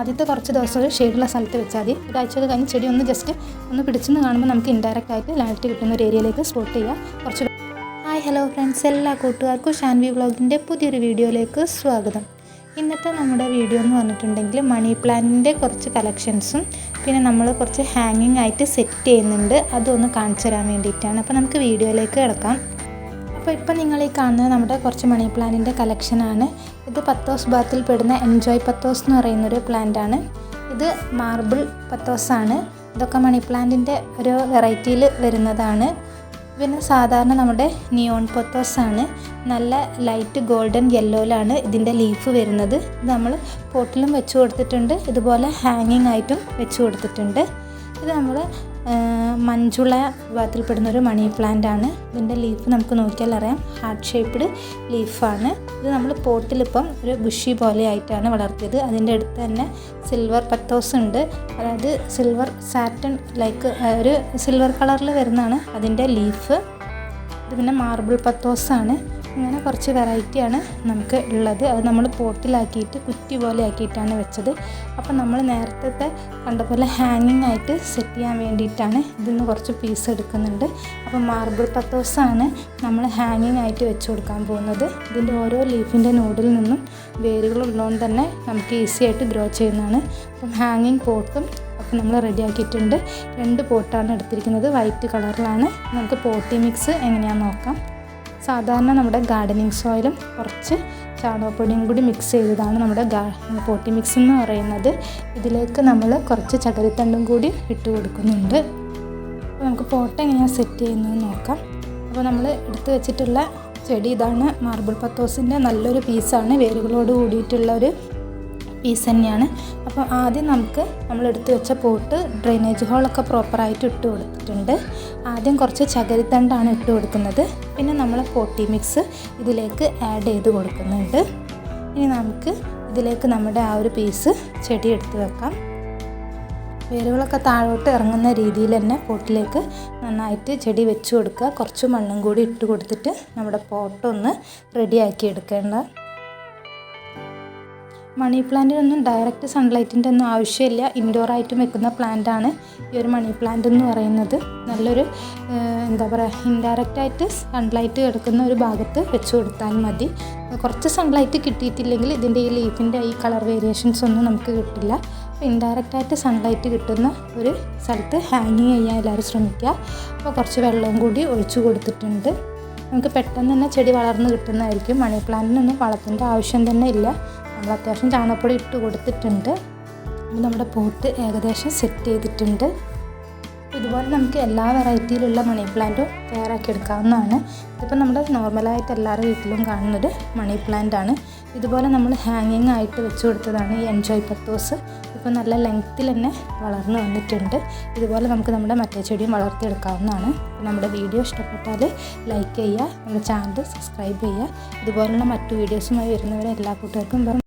ആദ്യത്തെ കുറച്ച് ദിവസം ഒരു ഷെയ്ഡുള്ള സ്ഥലത്ത് വെച്ചാൽ മതി. ഒരാഴ്ചയൊക്കെ കഴിഞ്ഞ് ചെടി ഒന്ന് ജസ്റ്റ് ഒന്ന് പിടിച്ചെന്ന് കാണുമ്പോൾ നമുക്ക് ഇൻഡയറക്റ്റ് ആയിട്ട് ലൈറ്റ് കിട്ടുന്ന ഒരു ഏരിയയിലേക്ക് സ്പോട്ട് ചെയ്യുക കുറച്ച് ഹായ് ഹലോ ഫ്രണ്ട്സ് എല്ലാ കൂട്ടുകാർക്കും ഷാൻവി വ്ളോഗിന്റെ പുതിയൊരു വീഡിയോയിലേക്ക് സ്വാഗതം. ഇന്നത്തെ നമ്മുടെ വീഡിയോ എന്ന് പറഞ്ഞിട്ടുണ്ടെങ്കിൽ മണി പ്ലാന്റിന്റെ കുറച്ച് കളക്ഷൻസും പിന്നെ നമ്മൾ കുറച്ച് ഹാങ്ങിങ് ആയിട്ട് സെറ്റ് ചെയ്യുന്നുണ്ട്. അതൊന്ന് കാണിച്ചു തരാൻ വേണ്ടിയിട്ടാണ്. അപ്പോൾ നമുക്ക് വീഡിയോയിലേക്ക് കിടക്കാം. അപ്പോൾ ഇപ്പം നിങ്ങൾ ഈ കാണുന്നത് നമ്മുടെ കുറച്ച് മണി പ്ലാന്റിന്റെ കളക്ഷനാണ് ഇത് പത്തോസ് ബാത്തിൽ പെടുന്ന എൻജോയ് പത്തോസ് എന്ന് പറയുന്നൊരു പ്ലാന്റാണ് ഇത് മാർബിൾ പത്തോസാണ് ഇതൊക്കെ മണി പ്ലാന്റിന്റെ ഒരു വെറൈറ്റിയിൽ വരുന്നതാണ്. പിന്നെ സാധാരണ നമ്മുടെ നിയോൺ പൊത്തോസ് ആണ്. നല്ല ലൈറ്റ് ഗോൾഡൻ യെല്ലോയിലാണ് ഇതിന്റെ ലീഫ് വരുന്നത്. ഇത് നമ്മൾ പോട്ടിലും വെച്ച് കൊടുത്തിട്ടുണ്ട്. ഇതുപോലെ ഹാങ്ങിങ് ആയിട്ടും വെച്ച് കൊടുത്തിട്ടുണ്ട്. ഇത് നമ്മൾ മഞ്ജുള വിഭാഗത്തിൽപ്പെടുന്ന ഒരു മണി പ്ലാന്റ് ആണ്. ഇതിന്റെ ലീഫ് നമുക്ക് നോക്കിയാൽ അറിയാം. ഹാർട്ട് ഷേപ്പ്ഡ് ലീഫാണ് ഇത് നമ്മൾ പോട്ടിലിപ്പം ഒരു ബുഷി പോലെ ആയിട്ടാണ് വളർത്തിയത്. അതിന്റെ അടുത്ത് തന്നെ സിൽവർ പത്തോസ് ഉണ്ട്. അതായത് സിൽവർ സാറ്റൺ ലൈക്ക് ഒരു സിൽവർ കളറിൽ വരുന്നതാണ് അതിന്റെ ലീഫ് ഇത് പിന്നെ മാർബിൾ പത്തോസാണ് ഇങ്ങനെ കുറച്ച് വെറൈറ്റിയാണ് നമുക്ക് ഉള്ളത്. അത് നമ്മൾ പോട്ടിലാക്കിയിട്ട് കുറ്റി പോലെ ആക്കിയിട്ടാണ് വെച്ചത്. അപ്പം നമ്മൾ നേരത്തെ കണ്ട പോലെ ഹാങ്ങിങ് ആയിട്ട് സെറ്റ് ചെയ്യാൻ വേണ്ടിയിട്ടാണ് ഇതിന്ന് കുറച്ച് പീസ് എടുക്കുന്നുണ്ട്. അപ്പോൾ മാർബിൾ പത്തോസാണ് നമ്മൾ ഹാങ്ങിങ് ആയിട്ട് വെച്ച് കൊടുക്കാൻ പോകുന്നത്. ഇതിന്റെ ഓരോ ലീഫിന്റെ നോഡിൽ നിന്നും വേരുകളുള്ളതുകൊണ്ട് തന്നെ നമുക്ക് ഈസി ആയിട്ട് ഗ്രോ ചെയ്യുന്നതാണ്. അപ്പം ഹാങ്ങിങ് പോട്ടും ഒക്കെ നമ്മൾ റെഡിയാക്കിയിട്ടുണ്ട് രണ്ട് പോട്ടാണ് എടുത്തിരിക്കുന്നത്. വൈറ്റ് കളറിലാണ് നമുക്ക് പോട്ടി മിക്സ് എങ്ങനെയാണെന്ന് നോക്കാം. സാധാരണ നമ്മുടെ ഗാർഡനിങ് സോയിലും കുറച്ച് ചാണകപ്പൊടിയും കൂടി മിക്സ് ചെയ്തതാണ് നമ്മുടെ പോട്ടി മിക്സ് എന്ന് പറയുന്നത്. ഇതിലേക്ക് നമ്മൾ കുറച്ച് ചകരിത്തണ്ടും കൂടി ഇട്ട് കൊടുക്കുന്നുണ്ട്. അപ്പോൾ നമുക്ക് പോട്ട് എങ്ങനെയാണ് സെറ്റ് ചെയ്യുന്നത് നോക്കാം. അപ്പോൾ നമ്മൾ എടുത്ത് വെച്ചിട്ടുള്ള ചെടി ഇതാണ് മാർബിൾ പത്തോസിന്റെ നല്ലൊരു പീസാണ് വേരുകളോട് കൂടിയിട്ടുള്ള ഒരു പീസ് തന്നെയാണ്. അപ്പോൾ ആദ്യം നമുക്ക് നമ്മൾ എടുത്തു വെച്ച പോട്ട് ഡ്രെയിനേജ് ഹോളൊക്കെ പ്രോപ്പറായിട്ട് ഇട്ട് കൊടുത്തിട്ടുണ്ട്. ആദ്യം കുറച്ച് ചകരിത്തണ്ടാണ് ഇട്ട് കൊടുക്കുന്നത്. പിന്നെ നമ്മൾ പോട്ടി മിക്സ് ഇതിലേക്ക് ആഡ് ചെയ്ത് കൊടുക്കുന്നുണ്ട്. ഇനി നമുക്ക് ഇതിലേക്ക് നമ്മുടെ ആ ഒരു പീസ് ചെടി എടുത്ത് വെക്കാം. വേരുകളൊക്കെ താഴോട്ട് ഇറങ്ങുന്ന രീതിയിൽ തന്നെ പോട്ടിലേക്ക് നന്നായിട്ട് ചെടി വെച്ച് കൊടുക്കുക. കുറച്ച് മണ്ണും കൂടി ഇട്ട് കൊടുത്തിട്ട് നമ്മുടെ പോട്ടൊന്ന് റെഡിയാക്കി എടുക്കേണ്ട മണി പ്ലാന്റിനൊന്നും ഡയറക്റ്റ് സൺലൈറ്റിന്റെ ഒന്നും ആവശ്യമില്ല. ഇൻഡോർ ആയിട്ടും വെക്കുന്ന പ്ലാന്റ് ആണ് ഈ ഒരു മണി പ്ലാന്റ് എന്ന് പറയുന്നത്. നല്ലൊരു എന്താ പറയുക ഇൻഡയറക്റ്റ് ആയിട്ട് സൺലൈറ്റ് കിടക്കുന്ന ഒരു ഭാഗത്ത് വെച്ച് കൊടുത്താൽ മതി. കുറച്ച് സൺലൈറ്റ് കിട്ടിയിട്ടില്ലെങ്കിൽ ഇതിന്റെ ഈ ലീഫിന്റെ ഈ കളർ വേരിയേഷൻസ് ഒന്നും നമുക്ക് കിട്ടില്ല. അപ്പോൾ ഇൻഡയറക്റ്റായിട്ട് സൺലൈറ്റ് കിട്ടുന്ന ഒരു സ്ഥലത്ത് ഹാങ്ങിങ് ചെയ്യാൻ എല്ലാവരും ശ്രമിക്കുക. അപ്പോൾ കുറച്ച് വെള്ളവും കൂടി ഒഴിച്ചു കൊടുത്തിട്ടുണ്ട്. നമുക്ക് പെട്ടെന്ന് തന്നെ ചെടി വളർന്ന് കിട്ടുന്നതായിരിക്കും. മണി പ്ലാന്റിനൊന്നും വളത്തിന്റെ ആവശ്യം തന്നെ ഇല്ല. നമ്മൾ അത്യാവശ്യം ചാണകപ്പൊടി ഇട്ട് കൊടുത്തിട്ടുണ്ട്. നമ്മുടെ പോട്ട് ഏകദേശം സെറ്റ് ചെയ്തിട്ടുണ്ട്. ഇതുപോലെ നമുക്ക് എല്ലാ വെറൈറ്റിയിലുള്ള മണി പ്ലാന്റും തയ്യാറാക്കി എടുക്കാവുന്നതാണ്. ഇതിപ്പോൾ നമ്മുടെ നോർമലായിട്ട് എല്ലാവരുടെ വീട്ടിലും കാണുന്നൊരു മണി പ്ലാന്റ് ആണ്. ഇതുപോലെ നമ്മൾ ഹാങ്ങിങ് ആയിട്ട് വെച്ച് കൊടുത്തതാണ് ഈ എൻജോയ് പത്തോസ് ഇപ്പോൾ നല്ല ലെങ്ത്തിൽ തന്നെ വളർന്നു വന്നിട്ടുണ്ട്. ഇതുപോലെ നമുക്ക് നമ്മുടെ മറ്റേ ചെടിയും വളർത്തിയെടുക്കാവുന്നതാണ്. നമ്മുടെ വീഡിയോ ഇഷ്ടപ്പെട്ടാൽ ലൈക്ക് ചെയ്യുക നമ്മുടെ ചാനൽ സബ്സ്ക്രൈബ് ചെയ്യുക. ഇതുപോലുള്ള മറ്റു വീഡിയോസുമായി വരുന്നവരെ എല്ലാ കൂട്ടുകാർക്കും